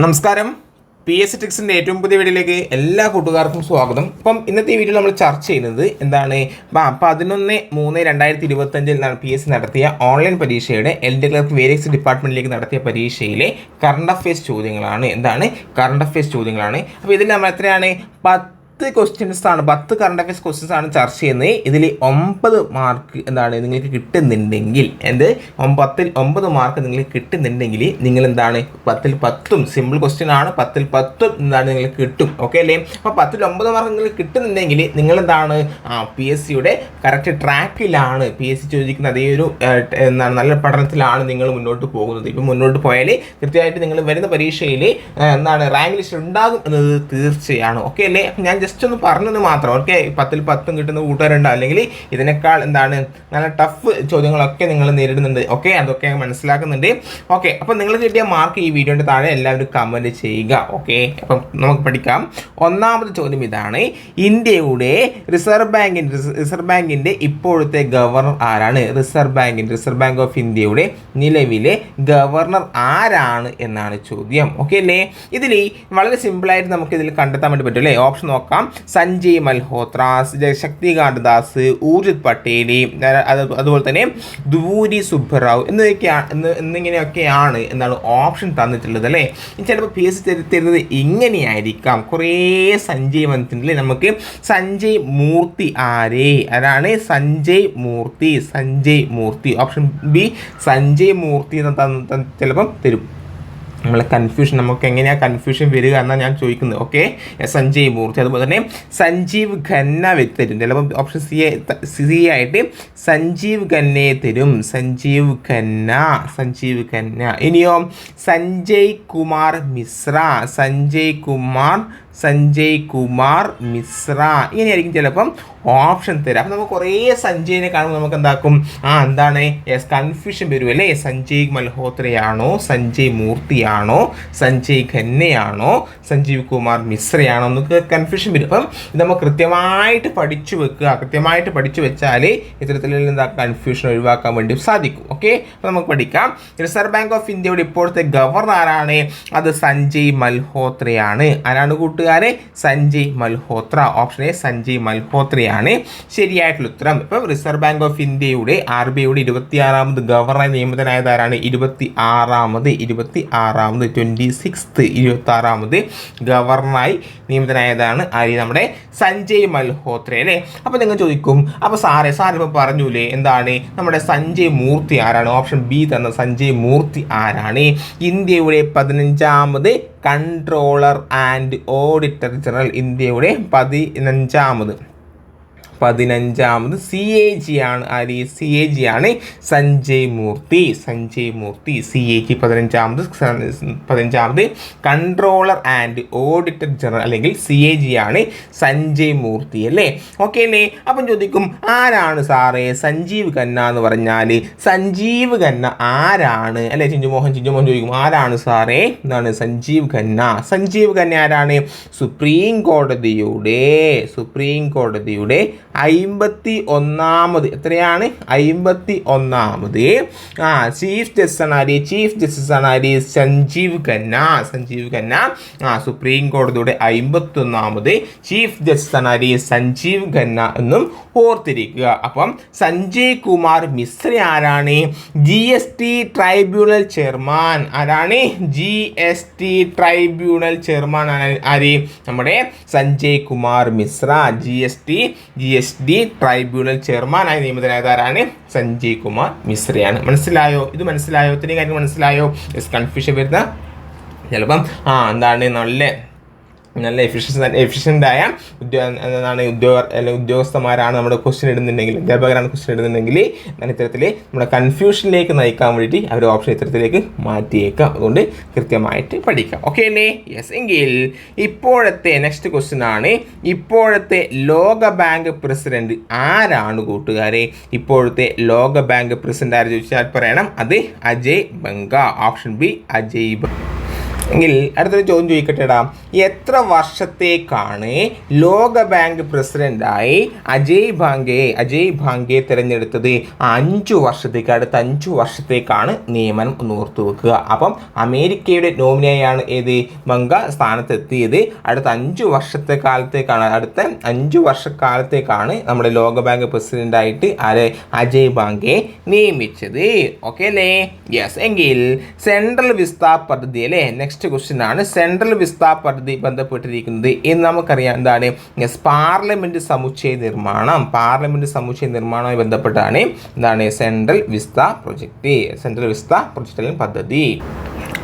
നമസ്കാരം. P S ടിക്സിന്റെ ഏറ്റവും പുതിയ വീഡിയോയിലേക്ക് എല്ലാ കൂട്ടുകാർക്കും സ്വാഗതം. ഇപ്പം ഇന്നത്തെ ഈ വീഡിയോ നമ്മൾ ചർച്ച ചെയ്യുന്നത് എന്താണ്? പതിനൊന്ന് മൂന്ന് രണ്ടായിരത്തി ഇരുപത്തഞ്ചിൽ പി എസ് സി നടത്തിയ ഓൺലൈൻ പരീക്ഷയുടെ എൽ ഡി ക്ലർക്ക് വേരിയസ് ഡിപ്പാർട്ട്മെന്റിലേക്ക് നടത്തിയ പരീക്ഷയിലെ കറണ്ട് അഫയേഴ്സ് ചോദ്യങ്ങളാണ്. എന്താണ്? കറണ്ട് അഫയേഴ്സ് ചോദ്യങ്ങളാണ്. അപ്പോൾ ഇതിൽ നമ്മൾ എത്രയാണ്? പത്ത് ക്വസ്റ്റ്യൻസ് ആണ് പത്ത് കറണ്ട് അഫയേഴ്സ് ക്വസ്റ്റ്യൻസ് ആണ് ചർച്ച ചെയ്യുന്നത്. ഇതിൽ ഒമ്പത് മാർക്ക് എന്താണ് നിങ്ങൾക്ക് കിട്ടുന്നുണ്ടെങ്കിൽ എന്ത്? പത്തിൽ ഒമ്പത് മാർക്ക് നിങ്ങൾക്ക് കിട്ടുന്നുണ്ടെങ്കിൽ നിങ്ങൾ എന്താണ് പത്തിൽ പത്തും സിമ്പിൾ ക്വസ്റ്റ്യൻ ആണ്. പത്തിൽ പത്തും എന്താണ് നിങ്ങൾക്ക് കിട്ടും. ഓക്കെ അല്ലേ? അപ്പോൾ പത്തിൽ ഒമ്പത് മാർക്ക് നിങ്ങൾക്ക് കിട്ടുന്നുണ്ടെങ്കിൽ നിങ്ങൾ എന്താണ് ആ പി എസ് സിയുടെ കറക്റ്റ് ട്രാക്കിലാണ് പി എസ് സി ചോദിക്കുന്ന അതേ ഒരു എന്താണ് നല്ല പഠനത്തിലാണ് നിങ്ങൾ മുന്നോട്ട് പോകുന്നത്. ഇപ്പം മുന്നോട്ട് പോയാൽ കൃത്യമായിട്ട് നിങ്ങൾ വരുന്ന പരീക്ഷയിൽ എന്താണ് റാങ്ക് ലിസ്റ്റ് ഉണ്ടാകും എന്നത് തീർച്ചയാണ്. ഓക്കെ അല്ലേ? ഞാൻ ജസ്റ്റ് ഒന്ന് പറഞ്ഞത് മാത്രം. ഓക്കെ പത്തിൽ പത്തും കിട്ടുന്ന കൂട്ടുകാരുണ്ട്? അല്ലെങ്കിൽ ഇതിനേക്കാൾ എന്താണ് നല്ല ടഫ് ചോദ്യങ്ങളൊക്കെ നിങ്ങൾ നേരിടുന്നുണ്ട്. ഓക്കെ അതൊക്കെ മനസ്സിലാക്കുന്നുണ്ട്. ഓക്കെ അപ്പം നിങ്ങൾ കിട്ടിയ മാർക്ക് ഈ വീഡിയോയുടെ താഴെ എല്ലാവരും കമന്റ് ചെയ്യുക. ഓക്കെ അപ്പം നമുക്ക് പഠിക്കാം. ഒന്നാമത്തെ ചോദ്യം ഇതാണ്. ഇന്ത്യയുടെ റിസർവ് ബാങ്കിന്റെ റിസർവ് ബാങ്കിന്റെ ഇപ്പോഴത്തെ ഗവർണർ ആരാണ്? റിസർവ് ബാങ്കിന്റെ റിസർവ് ബാങ്ക് ഓഫ് ഇന്ത്യയുടെ നിലവിലെ ഗവർണർ ആരാണ് എന്നാണ് ചോദ്യം. ഓക്കെ അല്ലേ? ഇതിൽ വളരെ സിമ്പിളായിട്ട് നമുക്ക് ഇതിൽ കണ്ടെത്താൻ വേണ്ടി പറ്റും അല്ലേ? ഓപ്ഷൻ നോക്കാം. സഞ്ജയ് മൽഹോത്ര ശക്തികാന്ത് ദാസ് ഊർജിത് പട്ടേലി അതുപോലെ തന്നെ ദൂരി സുബ്ബറാവ് എന്നിവയൊക്കെയാണ് എന്ന് എന്നിങ്ങനെയൊക്കെയാണ് എന്താണ് ഓപ്ഷൻ തന്നിട്ടുള്ളത് അല്ലേ? ചിലപ്പോൾ പി എസ് തരുന്നത് ഇങ്ങനെയായിരിക്കാം. കുറേ സഞ്ജയ് വന്നിട്ടുണ്ടെങ്കിൽ നമുക്ക്? സഞ്ജയ് മൂർത്തി ആരേ? അതാണ് സഞ്ജയ് മൂർത്തി സഞ്ജയ് മൂർത്തി. ഓപ്ഷൻ ബി സഞ്ജയ് മൂർത്തി എന്ന് ചിലപ്പം തരും. നമ്മളെ കൺഫ്യൂഷൻ നമുക്ക് എങ്ങനെയാണ് കൺഫ്യൂഷൻ വരിക എന്നാണ് ഞാൻ ചോദിക്കുന്നത്. ഓക്കെ സഞ്ജയ് മൂർത്തി. അതുപോലെ തന്നെ സഞ്ജീവ് ഖന്ന വ്യക്തി തരും. ചിലപ്പോൾ ഓപ്ഷൻ സി സി ആയിട്ട് സഞ്ജീവ് ഖന്നയെ തരും. സഞ്ജീവ് ഖന്ന സഞ്ജീവ് ഖന്ന. ഇനിയോ സഞ്ജയ് കുമാർ മിശ്ര. സഞ്ജയ് കുമാർ സഞ്ജയ് കുമാർ മിശ്ര ഇങ്ങനെയായിരിക്കും ചിലപ്പം ഓപ്ഷൻ തരാം. അപ്പം നമുക്ക് കുറേ സഞ്ജയിനെ കാണുമ്പോൾ നമുക്ക് എന്താക്കും? ആ എന്താണ്? യെസ് കൺഫ്യൂഷൻ വരും അല്ലേ സഞ്ജയ് മൽഹോത്രയാണോ? സഞ്ജയ് മൂർത്തിയാണോ? സഞ്ജയ് ഖന്നയാണോ? സഞ്ജീവ് കുമാർ മിശ്രയാണോ? നമുക്ക് കൺഫ്യൂഷൻ വരും. അപ്പം ഇത് നമ്മൾ കൃത്യമായിട്ട് പഠിച്ചു വെക്കുക. കൃത്യമായിട്ട് പഠിച്ചു വെച്ചാൽ ഇത്തരത്തിലുള്ള എന്താ കൺഫ്യൂഷൻ ഒഴിവാക്കാൻ വേണ്ടി സാധിക്കും. ഓക്കെ അപ്പോൾ നമുക്ക് പഠിക്കാം. റിസർവ് ബാങ്ക് ഓഫ് ഇന്ത്യയുടെ ഇപ്പോഴത്തെ ഗവർണർ ആരാണ്? അത് സഞ്ജയ് മൽഹോത്രയാണ്. ആരാണ് കൂട്ടുകാരെ സഞ്ജയ് മൽഹോത്ര. ഓപ്ഷൻ എ സഞ്ജയ് മൽഹോത്രയാണ്. ശരിയായിട്ടുള്ള ഉത്തരം. ഇപ്പം റിസർവ് ബാങ്ക് ഓഫ് ഇന്ത്യയുടെ ആർ ബി ഐയുടെ ഇരുപത്തിയാറാമത് ഗവർണർ നിയമിതനായതാരാണ്? ഇരുപത്തി ആറാമത് ഇരുപത്തി ആറാമത് ട്വന്റി സിക്സ്ത് ഇരുപത്തി ആറാമത് ഗവർണറായി നിയമിതനായതാണ് ആര്? നമ്മുടെ സഞ്ജയ് മൽഹോത്ര അല്ലേ? അപ്പോൾ നിങ്ങൾ ചോദിക്കും അപ്പോൾ സാറേ സാർ ഇപ്പോൾ പറഞ്ഞൂലേ എന്താണ്? നമ്മുടെ സഞ്ജയ് മൂർത്തി ആരാണ്? ഓപ്ഷൻ ബി തന്ന സഞ്ജയ് മൂർത്തി ആരാണ്? ഇന്ത്യയുടെ പതിനഞ്ചാമത് കൺട്രോളർ ആൻഡ് ഓഡിറ്റർ ജനറൽ ഇന്ത്യയുടെ പതിനഞ്ചാമത്. പതിനഞ്ചാമത് സി എ ജി ആണ്. ആര്? സി എ ജി ആണ് Sanjay Murthy. Sanjay Murthy C A G പതിനഞ്ചാമത് പതിനഞ്ചാമത് കൺട്രോളർ ആൻഡ് ഓഡിറ്റർ ജനറൽ അല്ലെങ്കിൽ സി എ ജി ആണ് സഞ്ജയ് മൂർത്തി അല്ലേ? ഓക്കെ അല്ലേ? അപ്പം ചോദിക്കും ആരാണ് സാറേ? സഞ്ജീവ് ഖന്ന എന്ന് പറഞ്ഞാൽ സഞ്ജീവ് ഖന്ന ആരാണ്? അല്ലേ ചിഞ്ചുമോഹൻ ചിഞ്ചുമോഹൻ ചോദിക്കും ആരാണ് സാറേ? എന്താണ് സഞ്ജീവ് ഖന്ന? സഞ്ജീവ് ഖന്ന ആരാണ്? സുപ്രീം കോടതിയുടെ സുപ്രീം കോടതിയുടെ അയിമ്പത്തി ഒന്നാമത് എത്രയാണ്? അയിമ്പത്തി ഒന്നാമത് ആ ചീഫ് ജസ്റ്റിസ് ആണ് ആര്? ചീഫ് ജസ്റ്റിസ് ആണ് ആര്? സഞ്ജീവ് ഖന്ന. സഞ്ജീവ് ഖന്ന. ആ സുപ്രീം കോടതിയുടെ അയിമ്പത്തി ഒന്നാമത് ചീഫ് ജസ്റ്റിസ് ആണ് ആര്? സഞ്ജീവ് ഖന്ന എന്നും ഓർത്തിരിക്കുക. അപ്പം സഞ്ജയ് കുമാർ മിശ്ര ആരാണ്? G S T tribunal chairman ആരാണ്? G S T tribunal chairman ആര്? നമ്മുടെ Sanjay Kumar Mishra. G S T G S D tribunal ചെയർമാനായി നിയമിതനായത് ആരാണ് സഞ്ജയ് കുമാർ മിശ്രയാണ്. മനസ്സിലായോ? ഇത് മനസ്സിലായോ? ഇത്രയും കാര്യം മനസ്സിലായോ? കൺഫ്യൂഷൻ വരുന്ന ചിലപ്പം. ആ എന്താണ്? നല്ല നല്ല എഫിഷ്യൻസ് എഫിഷ്യന്റായ ഉദ്യോ എന്താണ് ഉദ്യോഗ അല്ലെങ്കിൽ ഉദ്യോഗസ്ഥന്മാരാണ് നമ്മുടെ ക്വസ്റ്റ്യൻ ഇടുന്നുണ്ടെങ്കിൽ അധ്യാപകരാണ് ക്വസ്റ്റ്യൻ ഇടുന്നുണ്ടെങ്കിൽ എന്താണ് ഇത്തരത്തിൽ നമ്മുടെ കൺഫ്യൂഷനിലേക്ക് നയിക്കാൻ വേണ്ടി അവർ ഓപ്ഷൻ ഇത്തരത്തിലേക്ക് മാറ്റിയേക്കാം. അതുകൊണ്ട് കൃത്യമായിട്ട് പഠിക്കാം. ഓക്കെ അല്ലേ? യെസ് എങ്കിൽ ഇപ്പോഴത്തെ നെക്സ്റ്റ് ക്വസ്റ്റ്യൻ ആണ്. ഇപ്പോഴത്തെ ലോക ബാങ്ക് പ്രസിഡന്റ് ആരാണ് കൂട്ടുകാരെ? ഇപ്പോഴത്തെ ലോക ബാങ്ക് പ്രസിഡന്റ് ആര് ചോദിച്ചാൽ പറയണം. അത് അജയ് ബംഗ. ഓപ്ഷൻ ബി അജയ് ബംഗ എങ്കിൽ അടുത്തൊരു ചോദ്യം ചോദിക്കട്ടെടാ. എത്ര വർഷത്തേക്കാണ് ലോക ബാങ്ക് പ്രസിഡന്റായി അജയ് ഭാങ്കെ അജയ് ഭാങ്കെ തിരഞ്ഞെടുത്തത്? അഞ്ചു വർഷത്തേക്ക് അടുത്ത അഞ്ചു വർഷത്തേക്കാണ് നിയമനം ഒന്ന് ഓർത്തു വെക്കുക. അപ്പം അമേരിക്കയുടെ നോമിനിയായാണ് ഏത്? ബംഗ സ്ഥാനത്തെത്തിയത്. അടുത്ത അഞ്ചു വർഷത്തെ കാലത്തേക്കാണ് അടുത്ത അഞ്ചു വർഷക്കാലത്തേക്കാണ് നമ്മുടെ ലോക ബാങ്ക് പ്രസിഡന്റായിട്ട് ആരെ? അജയ് ഭാങ്കെ നിയമിച്ചത്. ഓക്കെ അല്ലേ? യെസ് എങ്കിൽ സെൻട്രൽ വിസ്താ പദ്ധതി അല്ലേ? നെക്സ്റ്റ് ക്വസ്റ്റ്യൻ ആണ്. സെൻട്രൽ വിസ്ത പദ്ധതി ബന്ധപ്പെട്ടിരിക്കുന്നത് എന്ന് നമുക്കറിയാം. എന്താണ്? യെസ് പാർലമെന്റ് സമുച്ചയ നിർമ്മാണം. പാർലമെന്റ് സമുച്ചയ നിർമ്മാണവുമായി ബന്ധപ്പെട്ടാണ് എന്താണ്? Central vista project central vista project പദ്ധതി.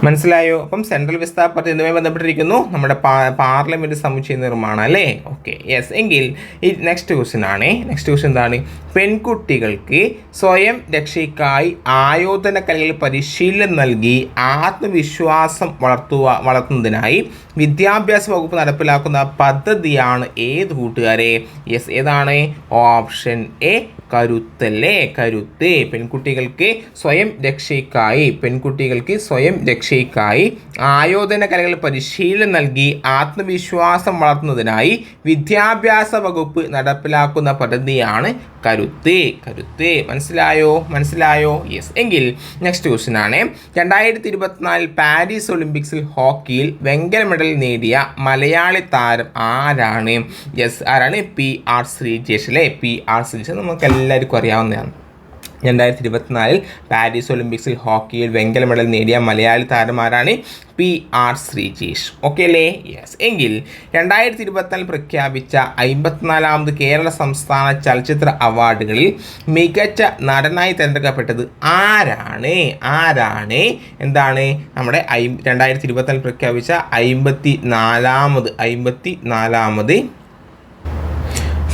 മനസ്സിലായോ? അപ്പം സെൻട്രൽ വിസ്ത പദ്ധതി എന്തുമായി ബന്ധപ്പെട്ടിരിക്കുന്നു? നമ്മുടെ പാർലമെന്റ് സമുച്ചയ നിർമ്മാണം അല്ലേ? ഓക്കെ യെസ് എങ്കിൽ ഈ നെക്സ്റ്റ് ക്വസ്റ്റ്യൻ ആണ്. നെക്സ്റ്റ് ക്വസ്റ്റ്യൻ എന്താണ്? പെൺകുട്ടികൾക്ക് സ്വയം രക്ഷയ്ക്കായി ആയോധന കലകളിൽ പരിശീലനം നൽകി ആത്മവിശ്വാസം വളർത്തുക വളർത്തുന്നതിനായി വിദ്യാഭ്യാസ വകുപ്പ് നടപ്പിലാക്കുന്ന പദ്ധതിയാണ് ഏത് കൂട്ടുകാരെ? യെസ് ഏതാണ്? ഓപ്ഷൻ എ കരുത്തല്ലേ? കരുത്ത്. പെൺകുട്ടികൾക്ക് സ്വയം രക്ഷയ്ക്കായി. പെൺകുട്ടികൾക്ക് സ്വയം രക്ഷയ്ക്കായി ആയോധന കലകൾ പരിശീലനം നൽകി ആത്മവിശ്വാസം വളർത്തുന്നതിനായി വിദ്യാഭ്യാസ വകുപ്പ് നടപ്പിലാക്കുന്ന പദ്ധതിയാണ് കരുത്ത്. കരുത്ത്. മനസ്സിലായോ? മനസ്സിലായോ? യെസ് എങ്കിൽ നെക്സ്റ്റ് ക്വസ്റ്റ്യൻ ആണ്. രണ്ടായിരത്തി ഇരുപത്തിനാലിൽ പാരീസ് ഒളിമ്പിക്സിൽ ഹോക്കിയിൽ വെങ്കല മെഡൽ നേടിയ മലയാളി താരം ആരാണ്? യെസ് ആരാണ്? പി ആർ ശ്രീജേഷ് അല്ലേ? P R Sreejesh. നമുക്ക് എല്ലാവർക്കും അറിയാവുന്നതാണ്. രണ്ടായിരത്തി ഇരുപത്തിനാലിൽ പാരീസ് ഒളിമ്പിക്സിൽ ഹോക്കിയിൽ വെങ്കല മെഡൽ നേടിയ മലയാളി താരമാരാണ് പി ആർ ശ്രീജേഷ്. ഓക്കെ അല്ലേ? യെസ് എങ്കിൽ രണ്ടായിരത്തി ഇരുപത്തിനാലിൽ പ്രഖ്യാപിച്ച അമ്പത്തിനാലാമത് കേരള സംസ്ഥാന ചലച്ചിത്ര അവാർഡുകളിൽ മികച്ച നടനായി തിരഞ്ഞെടുക്കപ്പെട്ടത് ആരാണ്? ആരാണ്? എന്താണ്? നമ്മുടെ ഐ രണ്ടായിരത്തി ഇരുപത്തിനാലിൽ പ്രഖ്യാപിച്ച അമ്പത്തി നാലാമത് അമ്പത്തി നാലാമത്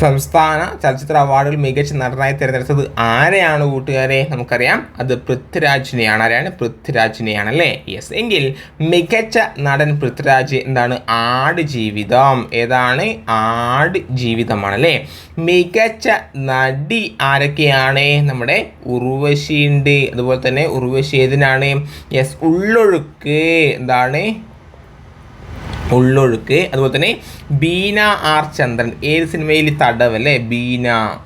സംസ്ഥാന ചലച്ചിത്ര അവാർഡിൽ മികച്ച നടനായി തിരഞ്ഞെടുത്തത് ആരെയാണ് കൂട്ടുകാരെ? നമുക്കറിയാം. അത് പൃഥ്വിരാജിനെയാണ്. ആരെയാണ് പൃഥ്വിരാജിനെയാണ് അല്ലേ യെസ് എങ്കിൽ മികച്ച നടൻ പൃഥ്വിരാജ് എന്താണ്? ആട് ജീവിതം. ഏതാണ്? ആട് ജീവിതമാണ് അല്ലേ മികച്ച നടി ആരൊക്കെയാണ്? നമ്മുടെ ഉർവശിയുണ്ട്. അതുപോലെ തന്നെ ഉർവശി ഏതിനാണ്? യെസ് ഉള്ളൊഴുക്ക്. എന്താണ്? ഉള്ളൊഴുക്ക്. അതുപോലെ തന്നെ ബീന ആർ ചന്ദ്രൻ. ഏത് സിനിമയിൽ തടവ് അല്ലേ? ബീന.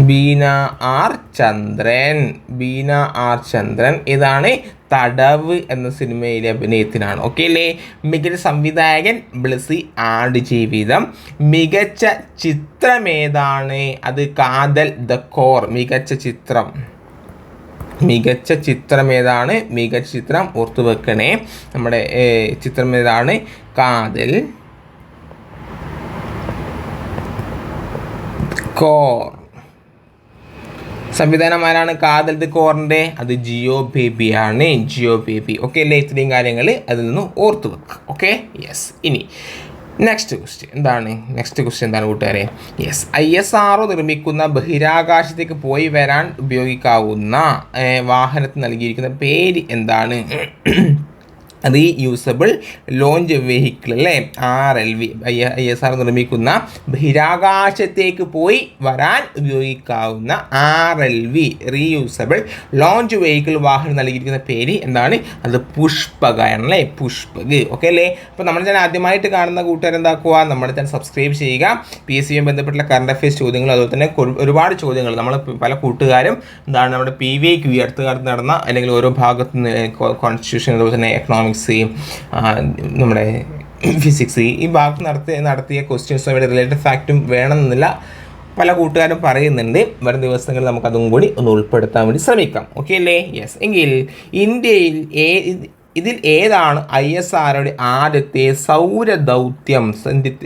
ബീന ആർ ചന്ദ്രൻ. ബീന ആർ ചന്ദ്രൻ. ഇതാണ് തടവ് എന്ന സിനിമയിലെ അഭിനയത്തിനാണ്. ഓക്കെ അല്ലേ? മികച്ച സംവിധായകൻ ബ്ലസി ആട് ജീവിതം മികച്ച ചിത്രം ഏതാണ്? അത് കാതൽ ദ കോർ. മികച്ച ചിത്രം. മികച്ച ചിത്രം ഏതാണ്? മികച്ച ചിത്രം ഓർത്തു വെക്കണേ. നമ്മുടെ ചിത്രം ഏതാണ്? കാതൽ. കോർ. സംവിധാനം ആരാണ്? കാതൽ ദി കോറിന്റെ അത് ജിയോ ബേബിയാണ് ജിയോ ബേബി. ഓക്കെ അല്ലേ ഇത്രയും കാര്യങ്ങൾ അതിൽ നിന്ന് ഓർത്തു വെക്കുക ഓക്കെ? യെസ് ഇനി നെക്സ്റ്റ് ക്വസ്റ്റ്യൻ എന്താണ്? നെക്സ്റ്റ് ക്വസ്റ്റ്യൻ എന്താണ് കൂട്ടുകാരെ? Yes I S R O നിർമ്മിക്കുന്ന ബഹിരാകാശത്തേക്ക് പോയി വരാൻ ഉപയോഗിക്കാവുന്ന വാഹനത്തിന് നൽകിയിരിക്കുന്ന പേര് എന്താണ്? റീയൂസബിൾ ലോഞ്ച് വെഹിക്കിൾ അല്ലേ? R L V I S R നിർമ്മിക്കുന്ന ബഹിരാകാശത്തേക്ക് പോയി വരാൻ ഉപയോഗിക്കാവുന്ന R L V reusable launch vehicle വാഹനം നൽകിയിരിക്കുന്ന പേര് എന്താണ്? അത് പുഷ്പകയാണ് അല്ലേ? പുഷ്പക്. ഓക്കെ അല്ലേ? അപ്പോൾ നമ്മുടെ ചാനൽ ആദ്യമായിട്ട് കാണുന്ന കൂട്ടുകാർ എന്താക്കുക? നമ്മുടെ ചാനൽ സബ്സ്ക്രൈബ് ചെയ്യുക. പി എസ് സിയുമായി ബന്ധപ്പെട്ടുള്ള കറണ്ട് അഫയേഴ്സ് ചോദ്യങ്ങൾ അതുപോലെ തന്നെ ഒരുപാട് ചോദ്യങ്ങൾ. നമ്മൾ പല കൂട്ടുകാരും എന്താണ് നമ്മുടെ പി വി ക്യു അടുത്ത കാലത്ത് നടന്ന അല്ലെങ്കിൽ ഓരോ ഭാഗത്ത് കോൺസ്റ്റിറ്റ്യൂഷൻ അതുപോലെ തന്നെ എക്കണോമിക് എക്കണോമിക്സ് നമ്മുടെ ഫിസിക്സ് ഈ ഭാഗത്ത് നടത്തിയ നടത്തിയ ക്വസ്റ്റ്യൻസും റിലേറ്റഡ് ഫാക്റ്റും വേണമെന്നില്ല. പല കൂട്ടുകാരും പറയുന്നുണ്ട്. വരും ദിവസങ്ങളിൽ നമുക്കതും കൂടി ഒന്ന് ഉൾപ്പെടുത്താൻ വേണ്ടി ശ്രമിക്കാം. ഓക്കെ അല്ലേ? യെസ് എങ്കിൽ ഇന്ത്യയിൽ ഏ ഇതിൽ ഏതാണ് ഐ എസ് ആർഒയുടെ ആദ്യത്തെ സൗര ദൗത്യം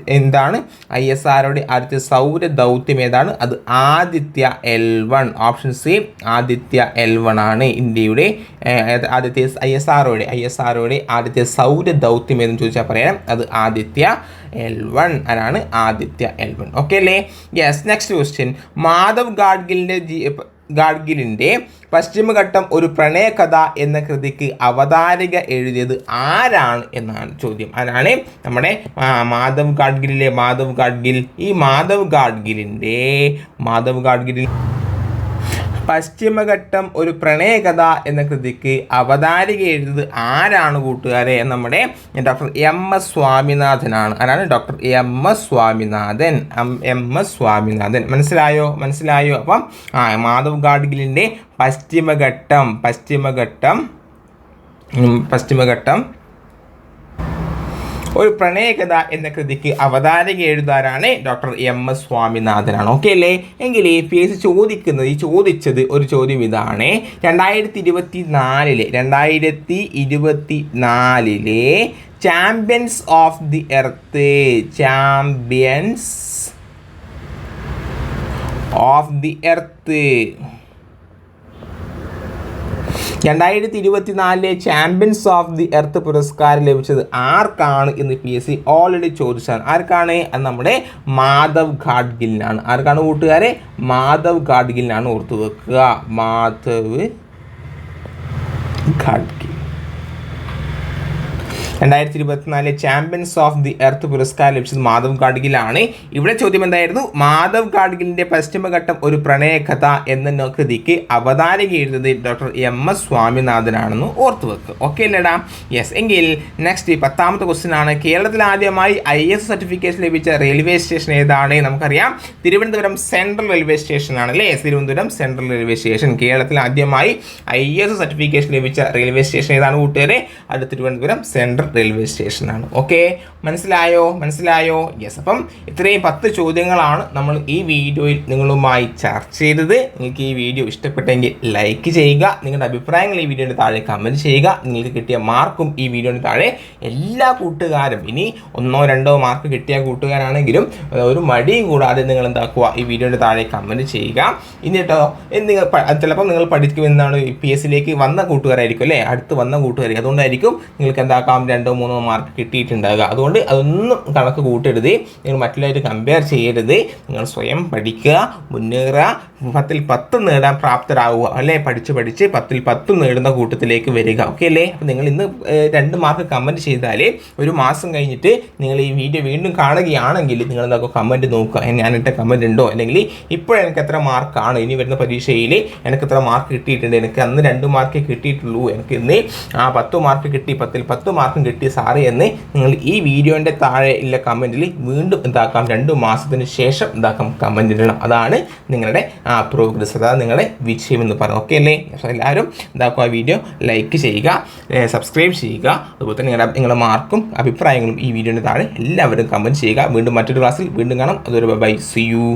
എന്താണ് ഐ എസ് ആർഒയുടെ ആദ്യത്തെ സൗര ദൗത്യം ഏതാണ്? അത് Aditya L one. Option C Aditya L one ആണ് ഇന്ത്യയുടെ ആദ്യത്തെ ഐ എസ് ആർഒയുടെ ഐ എസ് ആർഒയുടെ ആദ്യത്തെ സൗര ദൗത്യം എന്ന് ചോദിച്ചാൽ പറയാം. അത് ആദിത്യ എൽ വൺ ആരാണ്? Aditya L one. ഓക്കെ അല്ലേ? യെസ് നെക്സ്റ്റ് ക്വസ്റ്റ്യൻ മാധവ് ഗാഡ്ഗിലിന്റെ ജി ഗാഡ്ഗിലിന്റെ പശ്ചിമഘട്ടം ഒരു പ്രണയകഥ എന്ന കൃതിക്ക് അവതാരിക എഴുതിയത് ആരാണ് എന്നാണ് ചോദ്യം. അതാണ് നമ്മുടെ മാധവ് ഗാഡ്ഗിലിലെ മാധവ് ഗാഡ്ഗിൽ. ഈ മാധവ് ഗാഡ്ഗിലിന്റെ മാധവ് ഗാഡ്ഗിലിൽ പശ്ചിമഘട്ടം ഒരു പ്രണയകഥ എന്ന കൃതിക്ക് അവതാരിക എഴുതിയത് ആരാണ് കൂട്ടുകാരെ നമ്മുടെ ഡോക്ടർ എം എസ് സ്വാമിനാഥനാണ്. ആരാണ്? Doctor M S Swaminathan. M S Swaminathan. മനസ്സിലായോ? മനസ്സിലായോ? അപ്പം ആ മാധവ് ഗാഡ്ഗിലിന്റെ പശ്ചിമഘട്ടം പശ്ചിമഘട്ടം പശ്ചിമഘട്ടം ഒരു പ്രണയകഥ എന്ന കൃതിക്ക് അവതാരക എഴുതാനാണ് ഡോക്ടർ എം എസ് സ്വാമിനാഥനാണ്. ഓക്കെ അല്ലേ? എങ്കിൽ പി എസ് ചോദിക്കുന്നത് ഈ ചോദിച്ചത് ഒരു ചോദ്യം ഇതാണ്. രണ്ടായിരത്തി ഇരുപത്തി നാലിലെ രണ്ടായിരത്തി ഇരുപത്തി നാലിലെ champions of the earth champions of the earth രണ്ടായിരത്തി ഇരുപത്തിനാലിലെ ചാമ്പ്യൻസ് ഓഫ് ദി എർത്ത് പുരസ്കാരം ലഭിച്ചത് ആർക്കാണ് എന്ന് പി എസ് സി ഓൾറെഡി ചോദിച്ചാണ്. ആർക്കാണ്? അത് നമ്മുടെ മാധവ് ഘാഡ്ഗിലിനാണ് ആർക്കാണ് കൂട്ടുകാരെ? മാധവ് ഘാഡ്ഗിലിനാണ് ഓർത്തു വെക്കുക. മാധവ് ഗാഡ്ഗിൽ. രണ്ടായിരത്തി ഇരുപത്തിനാലിലെ ചാമ്പ്യൻസ് ഓഫ് ദി എർത്ത് പുരസ്കാരം ലഭിച്ചത് മാധവ് ഗാഡ്ഗിലാണ്. ഇവിടെ ചോദ്യം എന്തായിരുന്നു? മാധവ് ഗാഡ്ഗിലിന്റെ പശ്ചിമഘട്ടം ഒരു പ്രണയകഥ എന്ന കൃതിക്ക് അവതാരിക എഴുതുന്നത് ഡോക്ടർ എം എസ് സ്വാമിനാഥനാണെന്ന് ഓർത്തു വെക്കുക ഓക്കെ അല്ലേടാ? യെസ് എങ്കിൽ നെക്സ്റ്റ് പത്താമത്തെ ക്വസ്റ്റ്യൻ ആണ്. കേരളത്തിൽ ആദ്യമായി ഐ എസ് സർട്ടിഫിക്കേഷൻ ലഭിച്ച റെയിൽവേ സ്റ്റേഷൻ ഏതാണ്? നമുക്കറിയാം. തിരുവനന്തപുരം സെൻട്രൽ റെയിൽവേ സ്റ്റേഷൻ ആണ് അല്ലേ? തിരുവനന്തപുരം സെൻട്രൽ റെയിൽവേ സ്റ്റേഷൻ കേരളത്തിൽ ആദ്യമായി ഐ എസ് സർട്ടിഫിക്കേഷൻ ലഭിച്ച റെയിൽവേ സ്റ്റേഷൻ ഏതാണ് കൂട്ടുകാരെ? അത് തിരുവനന്തപുരം സെൻട്രൽ റെയിൽവേ സ്റ്റേഷനാണ്. ഓക്കെ മനസ്സിലായോ? മനസ്സിലായോ? യെസ് അപ്പം ഇത്രയും പത്ത് ചോദ്യങ്ങളാണ് നമ്മൾ ഈ വീഡിയോയിൽ നിങ്ങളുമായി ചർച്ച ചെയ്തത്. നിങ്ങൾക്ക് ഈ വീഡിയോ ഇഷ്ടപ്പെട്ടെങ്കിൽ ലൈക്ക് ചെയ്യുക. നിങ്ങളുടെ അഭിപ്രായങ്ങൾ ഈ വീഡിയോയുടെ താഴെ കമന്റ് ചെയ്യുക. നിങ്ങൾക്ക് കിട്ടിയ മാർക്കും ഈ വീഡിയോയുടെ താഴെ എല്ലാ കൂട്ടുകാരും ഇനി ഒന്നോ രണ്ടോ മാർക്ക് കിട്ടിയ കൂട്ടുകാരാണെങ്കിലും ഒരു മടി കൂടാതെ നിങ്ങൾ എന്താക്കുക? ഈ വീഡിയോയുടെ താഴെ കമന്റ് ചെയ്യുക. എന്നിട്ടോ നിങ്ങൾ ചിലപ്പോൾ നിങ്ങൾ പഠിക്കുമെന്നാണ് പി എസ് സിയിലേക്ക് വന്ന കൂട്ടുകാരായിരിക്കും അല്ലേ? അടുത്ത് വന്ന കൂട്ടുകാരായിരിക്കും. അതുകൊണ്ടായിരിക്കും നിങ്ങൾക്ക് എന്താക്കാം? രണ്ടോ മൂന്നോ മാർക്ക് കിട്ടിയിട്ടുണ്ടാകുക അതുകൊണ്ട് അതൊന്നും കണക്ക് കൂട്ടരുത്. നിങ്ങൾ മറ്റുള്ളവരായിട്ട് കമ്പയർ ചെയ്യരുത്. നിങ്ങൾ സ്വയം പഠിക്കുക മുന്നേറുക. പത്തിൽ പത്ത് നേടാൻ പ്രാപ്തരാകുക അല്ലേ? പഠിച്ച് പഠിച്ച് പത്തിൽ പത്ത് നേടുന്ന കൂട്ടത്തിലേക്ക് വരിക. ഓക്കെ അല്ലേ? അപ്പോൾ നിങ്ങൾ ഇന്ന് രണ്ട് മാർക്ക് കമന്റ് ചെയ്താൽ ഒരു മാസം കഴിഞ്ഞിട്ട് നിങ്ങൾ ഈ വീഡിയോ വീണ്ടും കാണുകയാണെങ്കിൽ നിങ്ങൾ എന്തൊക്കെ കമന്റ് നോക്കുക. ഞാനിട്ട കമന്റ് ഉണ്ടോ? അല്ലെങ്കിൽ ഇപ്പോൾ എനിക്ക് എത്ര മാർക്കാണ് ഇനി വരുന്ന പരീക്ഷയിൽ എനിക്ക് എത്ര മാർക്ക് കിട്ടിയിട്ടുണ്ട്? എനിക്ക് അന്ന് രണ്ട് മാർക്ക് കിട്ടിയിട്ടുള്ളൂ. എനിക്ക് ഇന്ന് ആ പത്ത് മാർക്ക് കിട്ടി പത്തിൽ പത്ത് മാർക്കും കിട്ടി സാറേ എന്ന് നിങ്ങൾ ഈ വീഡിയോന്റെ താഴെ ഉള്ള കമന്റിൽ വീണ്ടും എന്താക്കാം രണ്ട് മാസത്തിന് ശേഷം എന്താക്കാം കമന്റ് ഇടണം. അതാണ് നിങ്ങളുടെ പ്രോഗ്രസ് അതാണ് നിങ്ങളുടെ വിജയം എന്ന് പറയുന്നത്. ഓക്കെ അല്ലേ? എല്ലാവരും എന്താക്കുക ആ വീഡിയോ ലൈക്ക് ചെയ്യുക സബ്സ്ക്രൈബ് ചെയ്യുക. അതുപോലെ തന്നെ നിങ്ങളുടെ നിങ്ങളുടെ മാർക്കും അഭിപ്രായങ്ങളും ഈ വീഡിയോന്റെ താഴെ എല്ലാവരും കമന്റ് ചെയ്യുക. വീണ്ടും മറ്റൊരു ക്ലാസ്സിൽ വീണ്ടും കാണാം. അതൊരു ബൈ സി യു